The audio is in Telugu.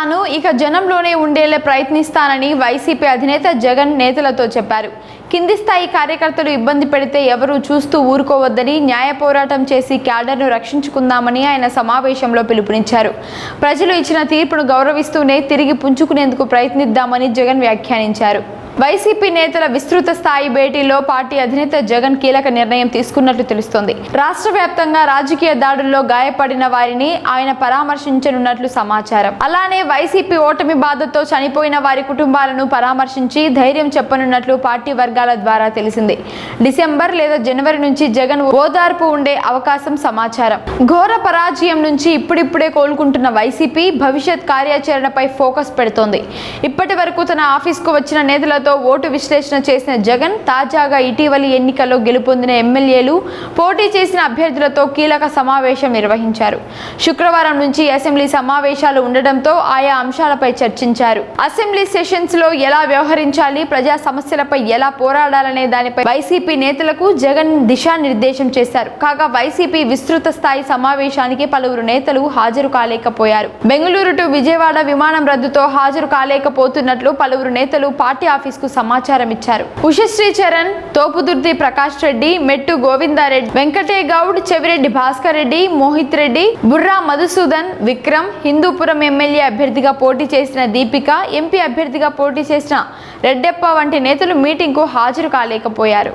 తాను ఇక జనంలోనే ఉండేలా ప్రయత్నిస్తానని వైసీపీ అధినేత జగన్ నేతలతో చెప్పారు. కింది స్థాయి కార్యకర్తలు ఇబ్బంది పెడితే ఎవరూ చూస్తూ ఊరుకోవద్దని న్యాయ పోరాటం చేసి క్యాడర్ను రక్షించుకుందామని ఆయన సమావేశంలో పిలుపునిచ్చారు. ప్రజలు ఇచ్చిన తీర్పును గౌరవిస్తూనే తిరిగి పుంజుకునేందుకు ప్రయత్నిద్దామని జగన్ వ్యాఖ్యానించారు. వైసీపీ నేతల విస్తృత స్థాయి భేటీలో పార్టీ అధినేత జగన్ కీలక నిర్ణయం తీసుకున్నట్లు తెలుస్తోంది. రాష్ట్ర వ్యాప్తంగా రాజకీయ దాడుల్లో గాయపడిన వారిని ఆయన పరామర్శించనున్నట్లు సమాచారం. అలానే వైసీపీ ఓటమి బాధతో చనిపోయిన వారి కుటుంబాలను పరామర్శించి ధైర్యం చెప్పనున్నట్లు పార్టీ వర్గాల ద్వారా తెలిసింది. డిసెంబర్ లేదా జనవరి నుంచి జగన్ ఓదార్పు ఉండే అవకాశం సమాచారం. ఘోర పరాజయం నుంచి ఇప్పుడిప్పుడే కోలుకుంటున్న వైసీపీ భవిష్యత్ కార్యాచరణపై ఫోకస్ పెడుతోంది. ఇప్పటి వరకు తన ఆఫీస్కు వచ్చిన నేతలతో ఓటు విశ్లేషణ చేసిన జగన్ తాజాగా ఇటీవలి ఎన్నికల్లో గెలుపొందిన ఎమ్మెల్యేలు పోటీ చేసిన అభ్యర్థులతో కీలక సమావేశం నిర్వహించారు. శుక్రవారం నుంచి అసెంబ్లీ సమావేశాలు ఉండడంతో ఆయా అంశాలపై చర్చించారు. అసెంబ్లీ సెషన్స్లో ఎలా వ్యవహరించాలి ప్రజా సమస్యలపై ఎలా పోరాడాలనే దానిపై వైసీపీ నేతలకు జగన్ దిశానిర్దేశం చేశారు. కాగా వైసీపీ విస్తృత స్థాయి సమావేశానికి పలువురు నేతలు హాజరు కాలేకపోయారు. బెంగళూరు టు విజయవాడ విమానం రద్దుతో హాజరు కాలేకపోతున్నట్లు పలువురు నేతలు పార్టీ ఆఫీస్ కు సమాచారం ఇచ్చారు. ఉషశ్రీ చరణ్ తోపుదుర్తి ప్రకాష్ రెడ్డి మెట్టు గోవిందారెడ్డి వెంకటే గౌడ్ చెవిరెడ్డి భాస్కర్ రెడ్డి మోహిత్ రెడ్డి బుర్రా మధుసూదన్ విక్రమ్ హిందూపురం ఎమ్మెల్యే అభ్యర్థిగా పోటీ చేసిన దీపిక ఎంపీ అభ్యర్థిగా పోటీ చేసిన రెడ్డెప్ప వంటి నేతలు మీటింగ్కు హాజరు కాలేకపోయారు.